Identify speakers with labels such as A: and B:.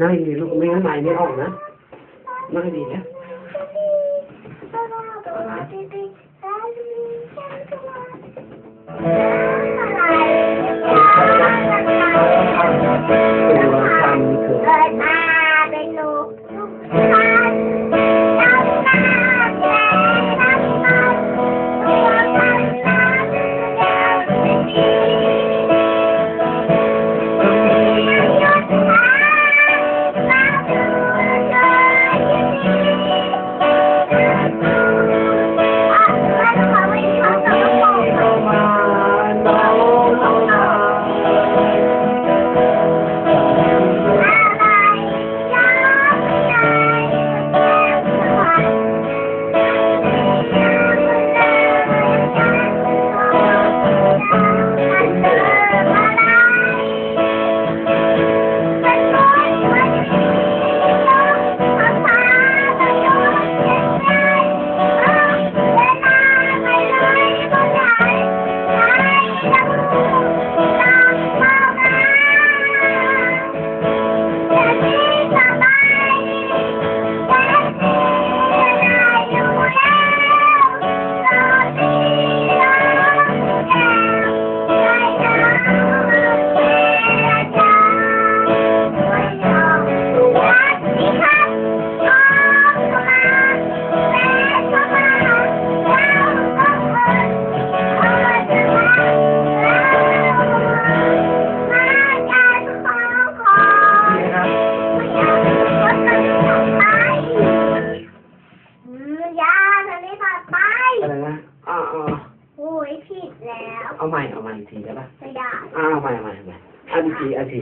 A: นั่งดีลูกไม่งั้นไม้ไม่ออกนะนั่งดีนะ อะไรนะอ่าอ่า
B: โอ้ยผิดแล้ว
A: เอาใหม่เอาใหม่อีกทีได้ปะ
B: ไม่ได้
A: อ่าเอาใหม่เอาใหม่เอาใหม่อันทีอันที